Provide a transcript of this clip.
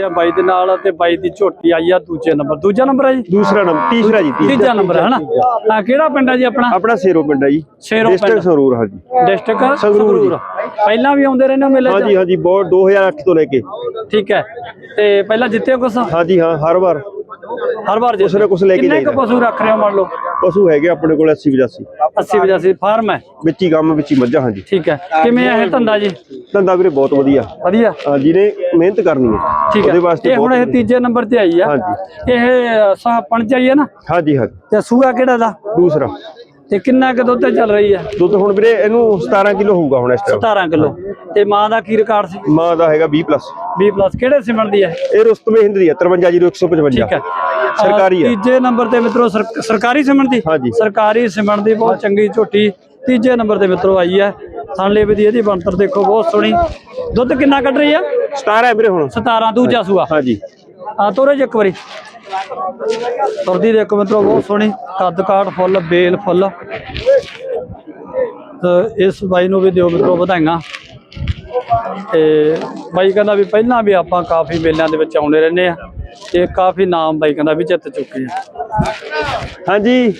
ਕਰਦੇ ਆ ਬਾਈ ਦੇ ਨਾਲ ਤੇ ਬਾਈ ਦੀ ਝੋਟੀ ਆਈ ਆ ਦੂਜੇ ਨੰਬਰ। ਦੂਜਾ ਨੰਬਰ ਹੈ ਜੀ? ਦੂਸਰਾ ਨੰਬਰ ਤੀਸਰਾ ਜੀ ਤੀਜਾ ਨੰਬਰ ਹੈ ਹਨਾ? ਹਾਂ ਕਿਹੜਾ ਪਿੰਡ ਹੈ ਜੀ ਆਪਣਾ? ਆਪਣਾ ਸੇਰੋ ਪਿੰਡ ਹੈ ਜੀ। ਸ਼ੇਰੋ ਡਿਸਟ੍ਰਿਕਟ ਸੰਗਰੂਰ ਹਾਂਜੀ ਡਿਸਟ੍ਰਿਕਟ ਸੰਗਰੂਰ ਜੀ। ਪਹਿਲਾਂ ਵੀ ਆਉਂਦੇ ਰਹਿੰਦੇ ਹੋ ਮੇਲੇ 'ਚ? ਹਾਂਜੀ ਹਾਂਜੀ ਬਹੁਤ 2008 ਤੋਂ ਲੈ ਕੇ। ਠੀਕ ਹੈ। ਤੇ ਪਹਿਲਾਂ ਜਿੱਤੇ ਕੁਛ? ਹਾਂਜੀ ਹਾਂ ਹਰ ਵਾਰ। ਹਰ ਵਾਰ ਨਾ ਕੁਛ ਲੈ ਕੇ ਕਿੰਨੇ ਕੁ। ਪਸ਼ੂ ਰੱਖ ਰਹੇ ਹੋ ਮੰਨ ਲਓ? ਪਸ਼ੂ ਹੈਗੇ ਆਪਣੇ ਕੋਲ 80 85 80 85 ਫਾਰਮ ਹੈ? ਵਿੱਚ ਹੀ ਕੰਮ ਵਿੱਚ ਹੀ ਮੱਝਾਂ ਹਾਂਜੀ। ਠੀਕ ਹੈ। ਕਿਵੇਂ ਹੈ ਇਹ ਧੰਦਾ ਜੀ? ਧੰਦਾ ਵੀਰੇ ਬਹੁਤ ਵਧੀਆ। ਵਧੀਆ? ਹਾਂ, ਜਿਹਨੇ ਮਿਹਨਤ ਕਰਨੀ ਹੈ। ਠੀਕ ਉਹਦੇ ਹੈ ਵਾਸਤੇ ਇਹ ਹੁਣ ਇਹ ਤੀਜੇ ਨੰਬਰ ਤੇ ਆਈ ਆ। ਹਾਂਜੀ। ਇਹ ਸਾਪਣ ਚ ਆਈ ਹੈ ਨਾ? ਹਾਂਜੀ ਹਾਂਜੀ। ਤੇ ਸੂਆ ਕਿਹੜਾ ਦਾ? ਦੂਸਰਾ। ਤੇ ਕਿੰਨਾ ਕੁ ਦੁੱਧ ਚੱਲ ਰਹੀ ਹੈ? ਦੁੱਧ ਹੁਣ ਵੀਰੇ ਇਹਨੂੰ 17 ਕਿਲੋ ਹੋਊਗਾ ਹੁਣ ਇਸ ਟਾਈਮ 17 ਕਿਲੋ। ਤੇ ਮਾਂ ਦਾ ਕੀ ਰਿਕਾਰਡ ਸੀ? ਮਾਂ ਦਾ ਹੈਗਾ 20 ਪਲੱਸ 20 ਪਲੱਸ ਕਿਹੜੇ ਸਿਮਣ ਦੀ ਹੈ? ਇਹ ਰੁਸਤਮੇ ਹਿੰਦ ਦੀ ਹੈ 53155 ਠੀਕ ਹੈ। ਸਰਕਾਰੀ ਹੈ। ਅਹ ਤੀਜੇ ਨੰਬਰ ਤੇ ਮਿੱਤਰੋ ਸਰਕ- ਸਰਕਾਰੀ ਸਿਮਣ ਦੀ। ਸਰਕਾਰੀ ਸਿਮਣ ਦੀ ਬਹੁਤ ਚੰਗੀ ਝੋਟੀ ਤੀਜੇ ਨੰਬਰ ਤੇ ਮਿੱਤਰੋ ਆਈ ਹੈ। ਥਾਲੇ ਵੀ ਦੀ ਇਹਦੀ ਬਣਤਰ ਦੇਖੋ ਬਹੁਤ ਸੋਹਣੀ। ਦੁੱਧ ਕਿੰਨਾ ਕੱਢ ਰਹੀ ਆ? 17 ਹੈ ਵੀਰੇ ਹੁਣ। 17 ਦੂਜਾ ਸੂਆ। ਹਾਂਜੀ। ਆ ਤੋਰੇ ਜੀ ਇੱਕ ਵਾਰੀ। ਤੁਰਦੀ ਦੇਖੋ ਮਿੱਤਰੋ ਬਹੁਤ ਸੋਹਣੀ। ਕੱਦ ਕਾਠ ਫੁੱਲ ਬੇਲ ਫੁੱਲ। ਤੇ ਇਸ ਬਾਈ ਨੂੰ ਵੀ ਦਿਓ ਮਿੱਤਰੋ ਵਧਾਈਆਂ। ਤੇ ਬਾਈ ਕਹਿੰਦਾ ਵੀ ਪਹਿਲਾਂ ਵੀ ਆਪਾਂ ਕਾਫੀ ਮੇਲਿਆਂ ਦੇ ਵਿੱਚ ਆਉਂਦੇ ਰਹਿੰਦੇ ਆ। ਤੇ ਕਾਫੀ ਨਾਮ ਬਾਈ ਕਹਿੰਦਾ ਵੀ ਜਿੱਤ ਚੁੱਕੇ ਆ। ਹਾਂਜੀ।